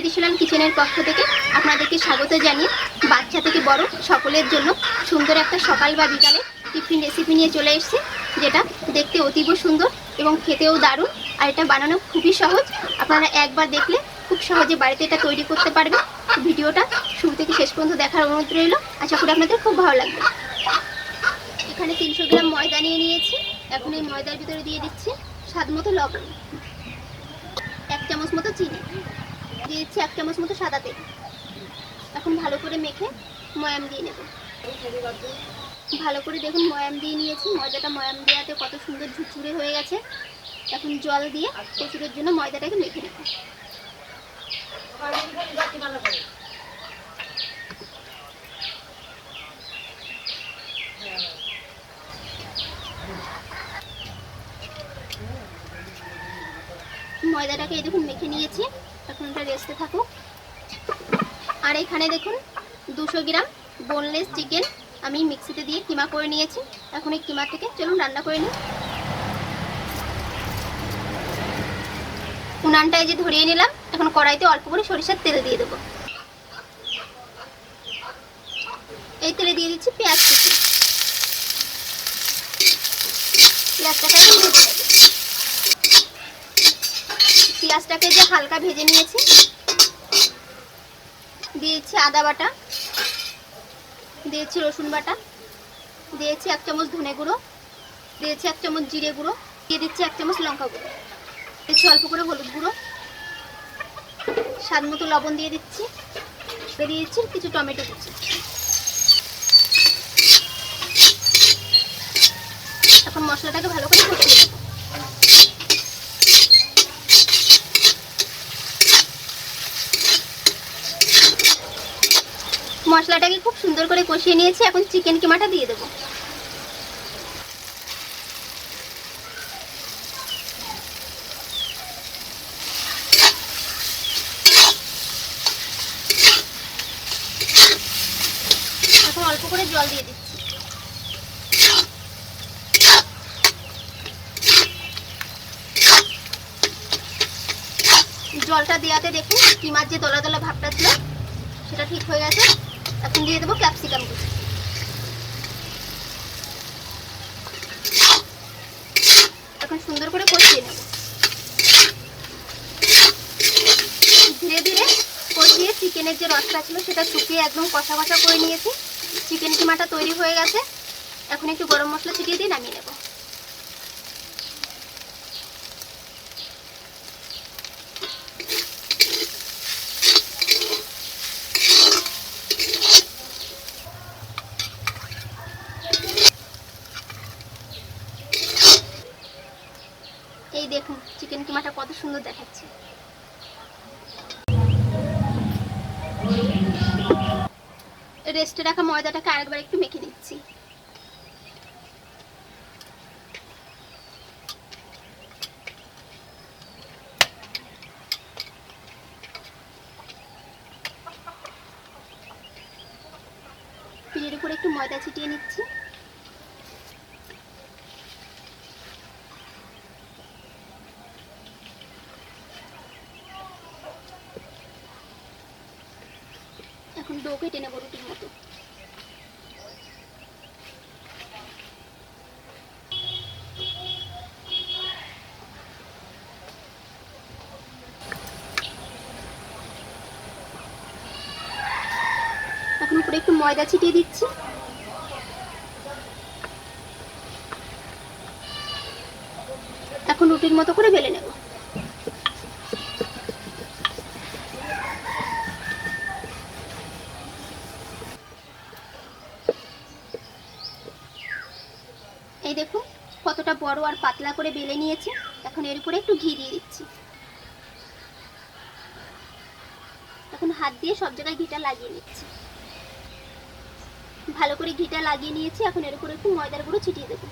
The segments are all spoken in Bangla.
ট্রেডিশনাল কিচেনের পক্ষ থেকে আপনাদেরকে স্বাগত জানিয়ে বাচ্চা থেকে বড় সকলের জন্য সুন্দর একটা সকাল বা বিকালে টিফিন রেসিপি নিয়ে চলে এসেছি, যেটা দেখতে অতীব সুন্দর এবং খেতেও দারুণ, আর এটা বানানো খুবই সহজ। আপনারা একবার দেখলে খুব সহজে বাড়িতে এটা তৈরি করতে পারবেন। ভিডিওটা শুরু থেকে শেষ পর্যন্ত দেখার অনুরোধ রইল। আশা করি আপনাদের খুব ভালো লাগবে। এখানে তিনশো গ্রাম ময়দা নিয়ে নিয়েছি। এখন এই ময়দার ভিতরে দিয়ে দিচ্ছি স্বাদ মতো লবণ। এক চামচ মতো চিনি। দিয়ে দিচ্ছি এক চামচ মতো সাদা তেল। এখন ভালো করে মেখে ময়াম দিয়ে নেব। ভালো করে দেখুন ময়াম দিয়ে নিয়েছি। ময়দাটা ময়াম দেওয়াতে কত সুন্দর ঝুরঝুরে হয়ে গেছে। এখন জল দিয়ে কচুরের জন্য ময়দাটাকে মেখে নেব। ময়দাটাকে এই দেখুন মেখে নিয়েছি। এটা রেস্টে থাকুক আর এখানে দেখুন, দুশো গ্রাম বোনলেস চিকেন আমি মিক্সিতে দিয়ে কিমা করে নিয়েছি। এখন এই কিমা থেকে চলুন রান্না করে নিই। উনানটা এই যে ধরিয়ে নিলাম, এখন কড়াইতে অল্প করে সরিষার তেল দিয়ে দেবো। এই তেলে দিয়ে দিচ্ছি পেঁয়াজ কুচি। পেঁয়াজটাকে পেঁয়াজটাকে যে হালকা ভেজে নিয়েছি, দিয়েছি আদা বাটা, দিয়েছি রসুন বাটা, দিয়েছি এক চামচ ধনে গুঁড়ো, দিয়েছি এক চামচ জিরে গুঁড়ো, দিয়ে দিচ্ছি এক চামচ লঙ্কা গুঁড়ো। দিচ্ছি অল্প করে হলুদ গুঁড়ো, স্বাদ মতো লবণ দিয়ে দিচ্ছি দিয়ে দিচ্ছি কিছু টমেটো কুচি। এখন মশলাটাকে ভালো করে কষিয়ে দেবো মশলাটাকে খুব সুন্দর করে কষিয়ে নিয়েছি, এখন চিকেন কিমাটা দিয়ে দেবো। এখন অল্প করে জল দিয়ে দিচ্ছি। জলটা দেওয়াতে দেখুন, কিমার যে দলা দলা ভাবটা ছিল, সেটা ঠিক হয়ে গেছে। এখন দিয়ে দেবো ক্যাপসিকাম কুচি এখন সুন্দর করে কষিয়ে নেব। ধীরে ধীরে কষিয়ে চিকেনের যে রসটা ছিল সেটা শুকিয়ে একদম কষা কষা করে নিয়েছি। চিকেন কিমাটা তৈরি হয়ে গেছে। এখন একটু গরম মশলা ছিটিয়ে দিয়ে নামিয়ে নেব এই দেখুন চিকেন কিমাটা কত সুন্দর দেখাচ্ছে। রেস্টে রাখা ময়দাটাকে আরেকবার একটু মেখে নিচ্ছি পিঠের উপরে একটু ময়দা ছিটিয়ে নিচ্ছি। কেটে নেব রুটির মতো। এখন উপরে একটু ময়দা ছিটিয়ে দিচ্ছি। এখন রুটির মতো করে বেলে নেব এই দেখুন কতটা বড় আর পাতলা করে বেলে নিয়েছি, এখন এর উপরে একটু ঘি দিয়ে দিচ্ছি। এখন হাত দিয়ে সব জায়গায় ঘিটা লাগিয়ে নিচ্ছি। ভালো করে ঘিটা লাগিয়ে নিয়েছি, এখন এর উপরে একটু ময়দার গুঁড়ো ছিটিয়ে দেবো।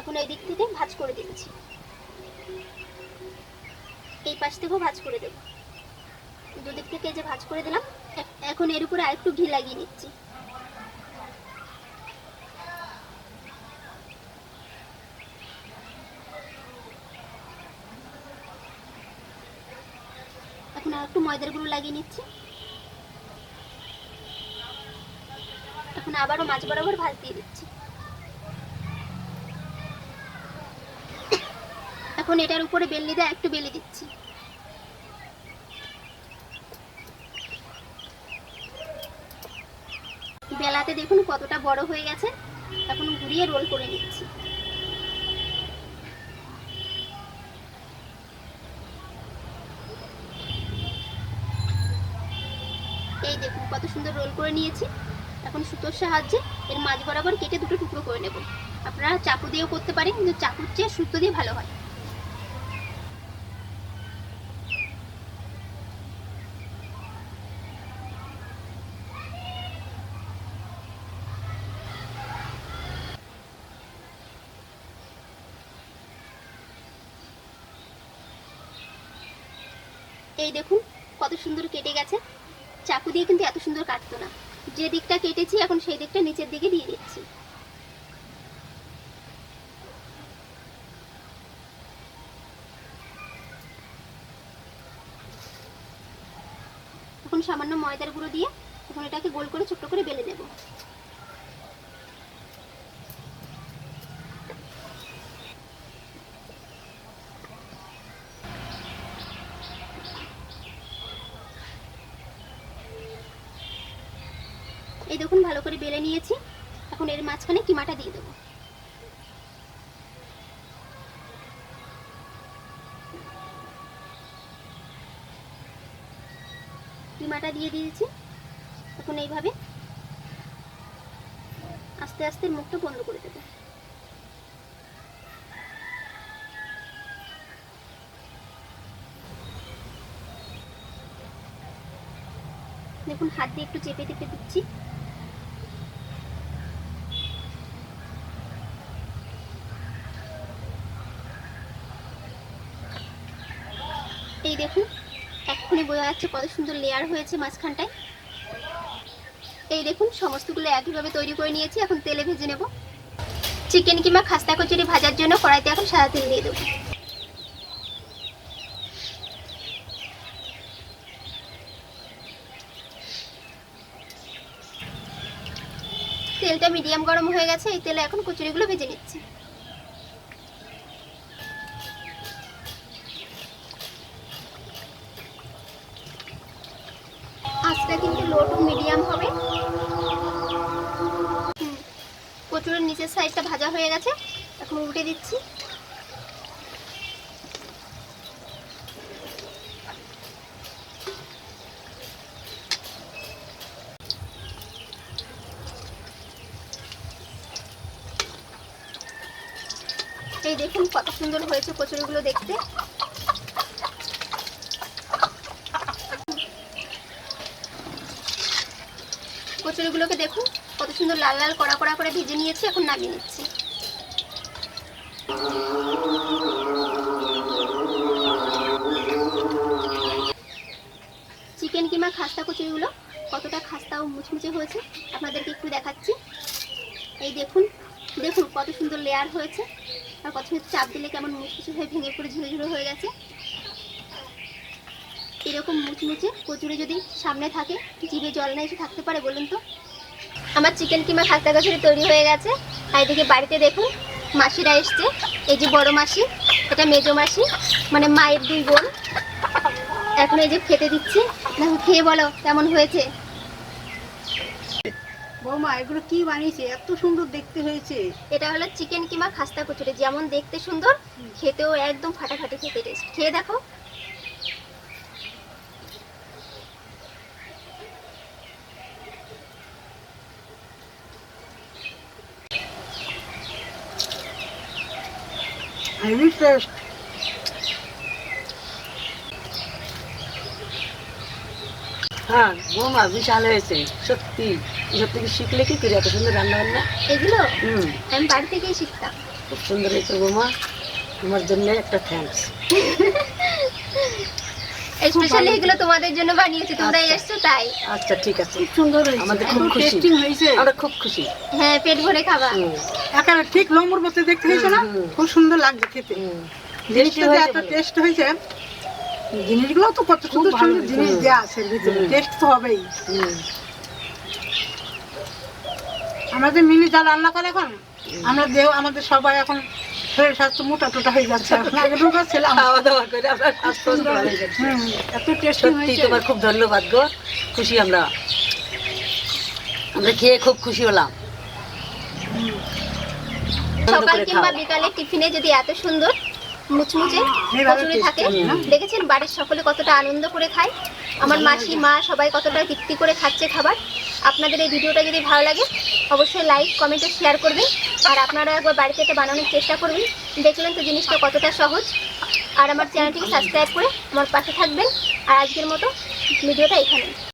এখন এই দিক থেকে ভাজ করে দিচ্ছি। পাশ থেকেও ভাজ করে দেবো। দুদিক থেকে যে ভাজ করে দিলাম এখন এর উপরে আরেকটু ঘি লাগিয়ে নিচ্ছি। এখন আর একটু ময়দার গুঁড়ো লাগিয়ে নিচ্ছি। এখন আবারও মাছ বরাবর ভাজ দিয়ে দিচ্ছি। এখন এটার উপরে বেলি দিয়ে একটু বেলি দিচ্ছি। বেলাতে দেখুন কতটা বড় হয়ে গেছে। এখন ঘুরিয়ে রোল করে নিচ্ছি। এই দেখুন কত সুন্দর রোল করে নিয়েছি। এখন সুতোর সাহায্যে এর মাঝ বরাবর কেটে দুটো টুকরো করে নেব। আপনারা চাকু দিয়েও করতে পারেন, কিন্তু চাকুর চেয়ে সুতো দিয়ে ভালো হয়। এই দেখুন, কত সুন্দর কেটে গেছে। চাকু দিয়ে কিন্তু এত সুন্দর কাটতো না। যে দিকটা কেটেছি, এখন সেই দিকটা নিচের দিকে দিয়ে দিচ্ছি। এখন সামান্য ময়দার গুঁড়ো দিয়ে এখন এটাকে গোল করে ছোট্ট করে বেলে নেব এই দেখুন ভালো করে বেলে নিয়েছি এখন এর মাঝখানে কিমাটা দিয়ে দেবো। কিমাটা দিয়ে দিয়েছি। এখন এইভাবে আস্তে আস্তে মুখটা বন্ধ করে দেবো। দেখুন, হাত দিয়ে একটু চেপে চেপে দিচ্ছি। এই দেখুন, এক্ষুনি বোঝা যাচ্ছে কত সুন্দর লেয়ার হয়েছে মাঝখানটায়। এই দেখুন, সমস্তগুলো একইভাবে তৈরি করে নিয়েছি, এখন তেলে ভেজে নেব। চিকেন কিংবা খাস্তা কচুরি ভাজার জন্য কড়াইতে এখন সাদা তেল দিয়ে দেবো। তেলটা মিডিয়াম গরম হয়ে গেছে, এই তেলে এখন কচুরিগুলো ভেজে নিচ্ছি আঁচটা কিন্তু টু মিডিয়াম হবে। কচুরির নিচের সাইডটা ভাজা হয়ে গেছে। এখন উল্টে দিচ্ছি। এই দেখুন কত সুন্দর হয়েছে কচুরিগুলো দেখতে। কচুরিগুলোকে দেখুন, কত সুন্দর লাল লাল কড়া কড়া করে ভেজে নিয়েছি, এখন নামিয়ে নিচ্ছি। চিকেন কিমা খাস্তা কচুরিগুলো কতটা খাস্তা ও মুচমুচে হয়েছে, আপনাদেরকে একটু দেখাচ্ছি। এই দেখুন দেখুন কত সুন্দর লেয়ার হয়েছে, আর কত সুন্দর চাপ দিলে কেমন মুচমুচে হয়ে, ভেঙে পড়ে ঝুড়ো ঝুড়ো হয়ে গেছে। এরকম মুচমুচে কচুরি যদি সামনে থাকে জিভে জল না এসে থাকতে পারে বলুন তো? আমার চিকেন কিমা খাস্তা কচুরি তৈরি হয়ে গেছে। আর এদিকে বাড়িতে দেখুন মাসিরা এসছে। এই যে বড় মাসি এটা মেজো মাসি মানে মায়ের দুই বোন। এখন এই যে খেতে দিচ্ছি। দেখো খেয়ে বলো কেমন হয়েছে? বৌমা এগুলো কি বানিয়েছে? এত সুন্দর দেখতে হয়েছে। এটা হলো চিকেন কিমা খাস্তা কচুরি। যেমন দেখতে সুন্দর খেতেও একদম ফাটাফাটি খেতে টেস্ট খেয়ে দেখো। হেভি টেস্ট হ্যাঁ বৌমা বিশাল হয়েছে। সত্যি এসব থেকে শিখলে কি করি? এত সুন্দর রান্না বান্না এগুলো? হুম। আমি বাড়ি থেকেই শিখতাম। খুব সুন্দর হয়েছে বৌমা। তোমার জন্য একটা থ্যাঙ্কস স্পেশালি এগুলো তোমাদের জন্য বানিয়েছি তোমরা আচ্ছা। এসছো তাই। আচ্ছা ঠিক আছে। খুব সুন্দর হয়েছে। আমাদের খুব খুশি। হয়েছে। আমরা খুব খুশি। হ্যাঁ পেট ভরে খাবা। একেবারে ঠিক লম্বর মতো দেখতে হয়েছে না। খুব সুন্দর লাগছে খেতে। জিনিসটা যে এত টেস্ট হয়েছে জিনিসগুলো তো কত সুন্দর সুন্দর জিনিস দেওয়া আছে টেস্ট তো হবেই। আমাদের মিনি যা রান্না করে এখন আমরা দেহ আমাদের সবাই এখন শরীর স্বাস্থ্য মোটা টোটা হয়ে যাচ্ছে। এখন আগে রোগা ছিলাম। খাওয়া দাওয়া করে আমরা স্বাস্থ্য ভালো যাচ্ছে। হুম, এত টেস্টি সত্যি তোমার খুব ধন্যবাদ গো। খুশি আমরা। আমরা খেয়ে খুব খুশি হলাম। সকাল কিংবা বিকালে টিফিনে যদি এত সুন্দর মুচমুচে কচুরি থাকে দেখেছেন বাড়ির সকলে কতটা আনন্দ করে খায়? আমার মাসি মা সবাই কতটা তৃপ্তি করে খাচ্ছে খাবার। আপনাদের এই ভিডিওটা যদি ভালো লাগে অবশ্যই লাইক কমেন্টে শেয়ার করবেন। আর আপনারা একবার বাড়িতে এটা বানানোর চেষ্টা করবেন। দেখলেন তো জিনিসটা কতটা সহজ। আর আমার চ্যানেলটিকে সাবস্ক্রাইব করে আমার পাশে থাকবেন। আর আজকের মতো ভিডিওটা এখানে